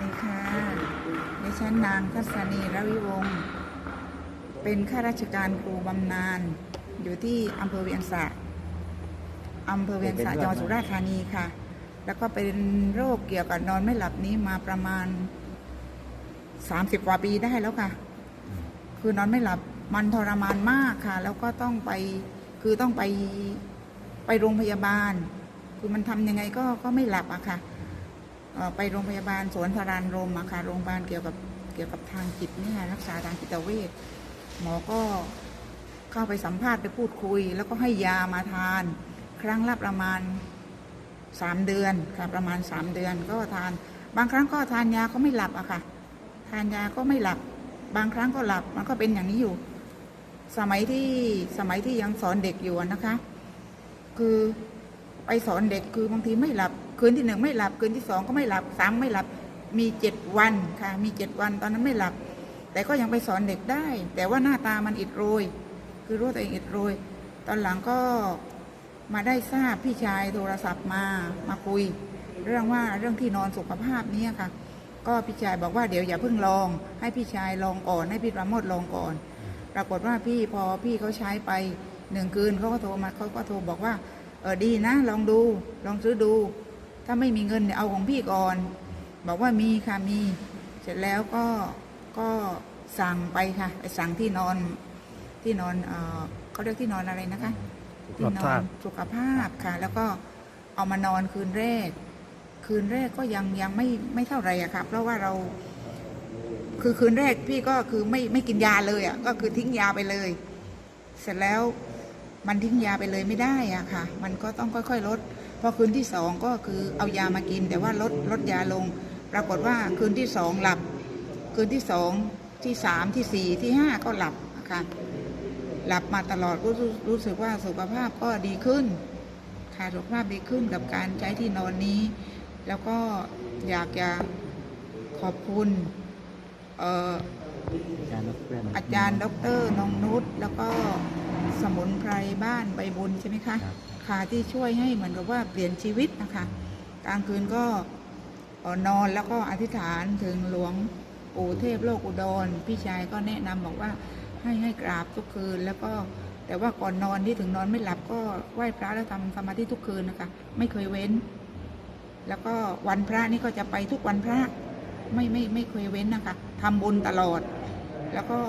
ดีค่ะ ดิฉันนางทัศนีรวิวงศ์ เป็นข้าราชการครูบำนาญ อยู่ที่อำเภอเวียงสะอำเภอเวียงสะจังหวัดสุราษฎร์ธานีค่ะ แล้วก็เป็นโรคเกี่ยวกับนอนไม่หลับนี้มาประมาณ 30 กว่าปีได้แล้วค่ะ คือนอนไม่หลับมันทรมานมากค่ะ แล้วก็ต้องไป คือต้องไปไปโรงพยาบาล คือมันทำยังไงก็ก็ไม่หลับอะค่ะเอ่อ ไปโรงพยาบาลสวนสรานรมอะค่ะโรงพยาบาลเกี่ยวกับเกี่ยวกับทางจิตเนี่ยรักษาทางจิตเวชหมอก็เข้าไปสัมภาษณ์ไปพูดคุย แล้วก็ให้ยามาทาน ครั้งละประมาณสามเดือนค่ะประมาณสามเดือนก็ทาน บางครั้งก็ทานยาก็ไม่หลับอะค่ะ ทานยาก็ไม่หลับ บางครั้งก็หลับมันก็เป็นอย่างนี้อยู่ สมัยที่สมัยที่ยังสอนเด็กอยู่นะคะ คือไปสอนเด็กคือบางทีไม่หลับ คืนที่หนึ่งไม่หลับคืนที่สองก็ไม่หลับสามไม่หลับมีเจ็ดวันค่ะ มีเจ็ดวันตอนนั้นไม่หลับ แต่ก็ยังไปสอนเด็กได้ แต่ว่าหน้าตามันอิดโรย คือรู้ตัวเองอิดโรย ตอนหลังก็มาได้ทราบพี่ชายโทรศัพท์มามาคุย เรื่องว่าเรื่องที่นอนสุขภาพนี้ค่ะ ก็พี่ชายบอกว่าเดี๋ยวอย่าเพิ่งลอง ให้พี่ชายลองก่อน ให้พี่ประโมทลองก่อน ปรากฏว่าพี่พอพี่เขาใช้ไปหนึ่งคืนเขาก็โทรมาเขาก็โทรบอกว่าเออดีนะ ลองดูลองซื้อดู ถ้าไม่มีเงินเนี่ยเอาของพี่ก่อน บอกว่ามีค่ะมี เสร็จแล้วก็ก็สั่งไปค่ะไปสั่งที่นอนที่นอนเออเขาเรียกที่นอนอะไรนะคะที่นอนสุขภาพค่ะ แล้วก็เอามานอนคืนแรก คืนแรกก็ยังยังไม่ไม่เท่าไหรอะค่ะเพราะว่าเราคือคืนแรกพี่ก็คือไม่ไม่กินยาเลยอะก็คือทิ้งยาไปเลย เสร็จแล้วมันทิ้งยาไปเลยไม่ได้อะค่ะ มันก็ต้องค่อย ๆ ลด พอคืนที่สองก็คือเอายามากิน แต่ว่าลดลดยาลง ปรากฏว่าคืนที่สองหลับ คืนที่สองที่สามที่สี่ที่ห้าก็หลับอะค่ะหลับมาตลอดรู้รู้รู้สึกว่าสุขภาพก็ดีขึ้นค่ะสุขภาพดีขึ้นกับการใช้ที่นอนนี้ แล้วก็อยากจะขอบคุณเอ่ออาจารย์ดรอาจารย์ดอกเตอรนงนุชแล้วก็สมุนไพรบ้านใบบุญใช่ไหมคะ ครับค่ะที่ช่วยให้เหมือนกับว่าเปลี่ยนชีวิตนะคะกลางคืนก็นอนแล้วก็อธิษฐานถึงหลวงปู่เทพโลกอุดร พี่ชายก็แนะนำบอกว่าให้ให้กราบทุกคืน แล้วก็แต่ว่าก่อนนอนที่ถึงนอนไม่หลับก็ไหว้พระแล้วทำสมาธิทุกคืนนะคะ ไม่เคยเว้น แล้วก็วันพระนี่ก็จะไปทุกวันพระไม่ไม่ไม่เคยเว้นนะคะทำบุญตลอด แล้วก็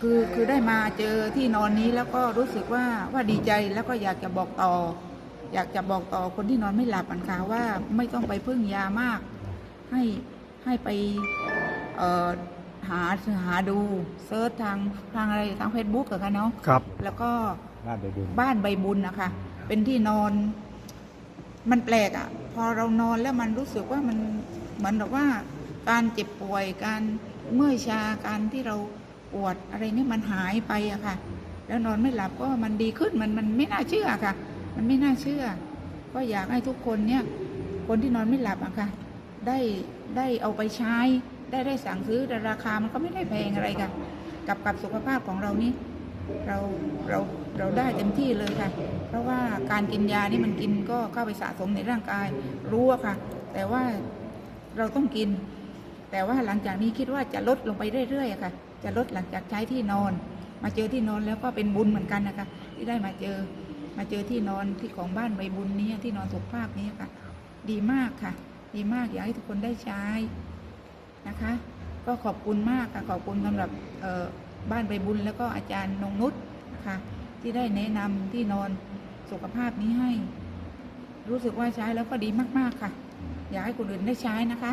คือคือได้มาเจอที่นอนนี้แล้วก็รู้สึกว่าว่าดีใจแล้วก็อยากจะบอกต่อ อยากจะบอกต่อคนที่นอนไม่หลับอันค่ะว่าไม่ต้องไปพึ่งยามาก ให้ให้ไปเอ่อหาหาดูเซิร์ชทางทางอะไรทางเฟซบุ๊กเหรอคะเนาะครับ แล้วก็บ้านใบบุญบ้านใบบุญนะคะ เป็นที่นอน มันแปลกอะ่ะ พอเรานอนแล้วมันรู้สึกว่ามันเหมือนแบบว่า การเจ็บป่วยการเมื่อยชาการที่เรา ปวดอะไรนี่มันหายไปอะค่ะ แล้วนอนไม่หลับก็มันดีขึ้นมันมันไม่น่าเชื่อค่ะ มันไม่น่าเชื่อ ก็อยากให้ทุกคนเนี่ยคนที่นอนไม่หลับอะค่ะ ได้ได้เอาไปใช้ ได้ได้สั่งซื้อแต่ราคามันก็ไม่ได้แพงอะไรค่ะ กับกับสุขภาพของเรานี่เราเราเราได้เต็มที่เลยค่ะ เพราะว่าการกินยานี่มันกินก็เข้าไปสะสมในร่างกายรู้อะค่ะ แต่ว่าเราต้องกิน แต่ว่าหลังจากนี้คิดว่าจะลดลงไปเรื่อยๆค่ะ จะลดหลังจากใช้ที่นอน มาเจอที่นอนแล้วก็เป็นบุญเหมือนกันนะคะ ที่ได้มาเจอ มาเจอที่นอนที่ของบ้านใบบุญนี้ที่นอนสุขภาพนี้ค่ะ ดีมากค่ะ ดีมากอยากให้ทุกคนได้ใช้นะคะ ก็ขอบคุณมากค่ะขอบคุณสำหรับบ้านใบบุญแล้วก็อาจารย์นงนุชค่ะ ที่ได้แนะนำที่นอนสุขภาพนี้ให้ รู้สึกว่าใช้แล้วก็ดีมากๆค่ะ อยากให้คนอื่นได้ใช้นะคะ